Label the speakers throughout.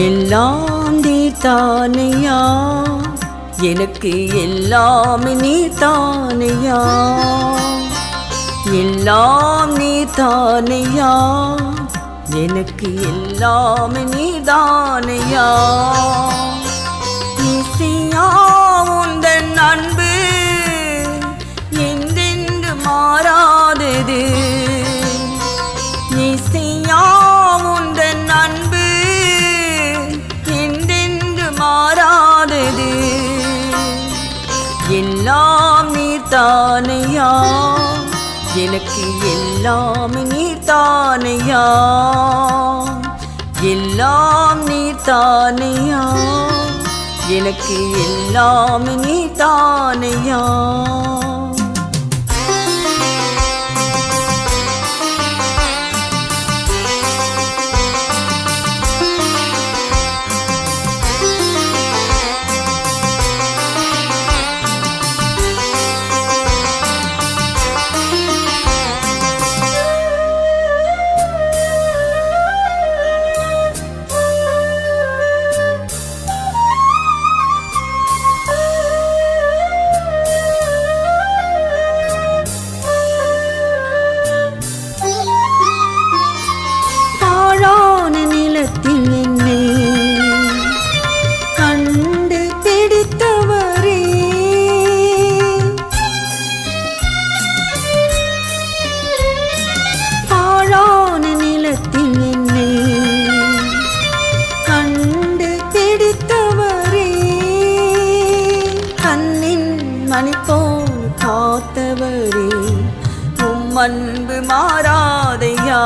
Speaker 1: எல்லாம் நீ தானையா எனக்கு எல்லாம் நீ தானையா எல்லாம் நீ தானையா எனக்கு எல்லாம் நீ தானையா? எனக்கு எல்லாம் நீர் தானையா? எல்லாம் நீர் தானையா? எனக்கு எல்லாம் நீர் தானையா? உம் அன்பு மாறாதையா?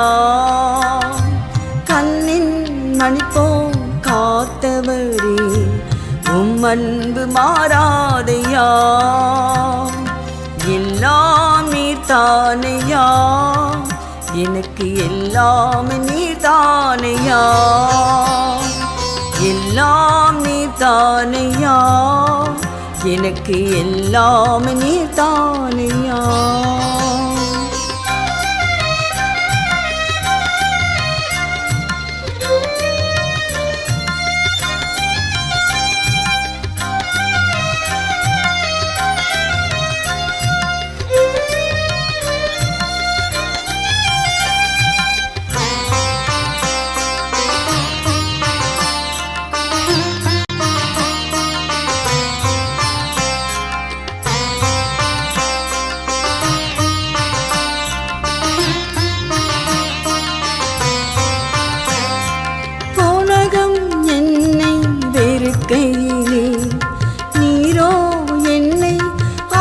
Speaker 1: கண்ணின் மணிப்போம் காத்தவரே உம் அன்பு மாறாதையா? எல்லாம் நீர்தானையா? எனக்கு எல்லாம் நீர்தானையா? எல்லாம் நீர்தானையா? எனக்கு எல்லாம் நீர்தானையா? கையிலே நீரோ என்னை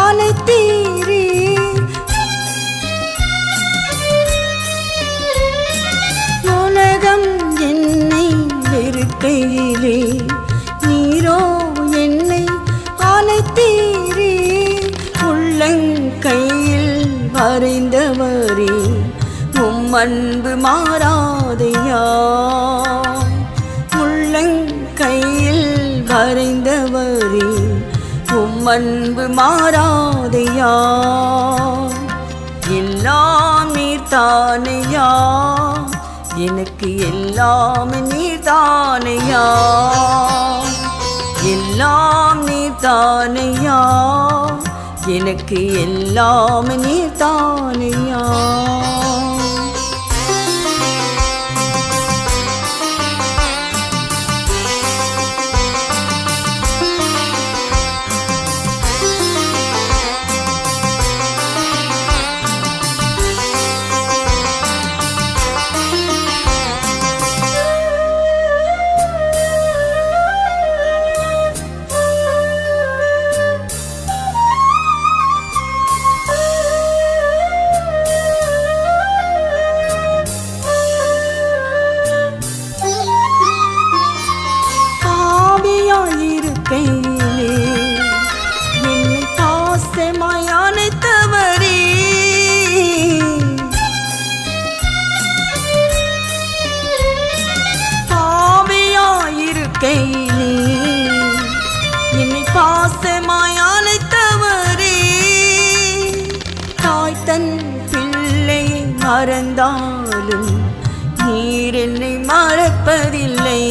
Speaker 1: அழைத்தீரே உலகம் என்னை வெறுக்கையிலே நீரோ என்னை அழைத்தீரே உள்ளங்கையில் வரைந்தவரே உம் அன்பு மாறாதையா. மறைந்தவரே உம் அன்பு மாறாதையா? எல்லாம் நீர்தானையா எனக்கு எல்லாம் நீர்தானையா எல்லாம் நீர்தானையா எனக்கு எல்லாம் நீர்தானையா மறந்தாலும் நீர் என்னை மறப்பதில்லை.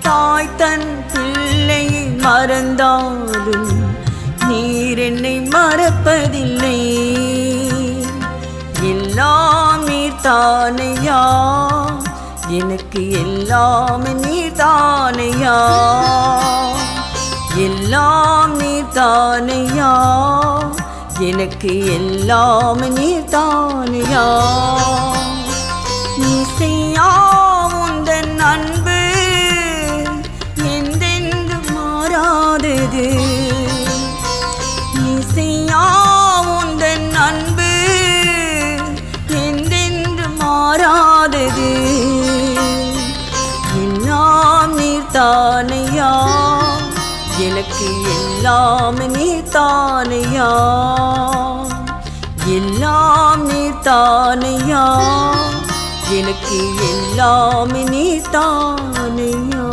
Speaker 1: தாய் தன் பிள்ளை மறந்தாலும் நீர் என்னை மறப்பதில்லை. எல்லாம் நீர் தானையா எனக்கு எல்லாம் நீர் தானையா எல்லாம் நீர் எனக்கு எல்லாம் நீர் தானையா நீ செய்யா உந்தன் அன்பு எனக்கு எல்லாம் நீர் தானையா எல்லாம் நீர் தானையா எனக்கு எல்லாம் நீர் தானையா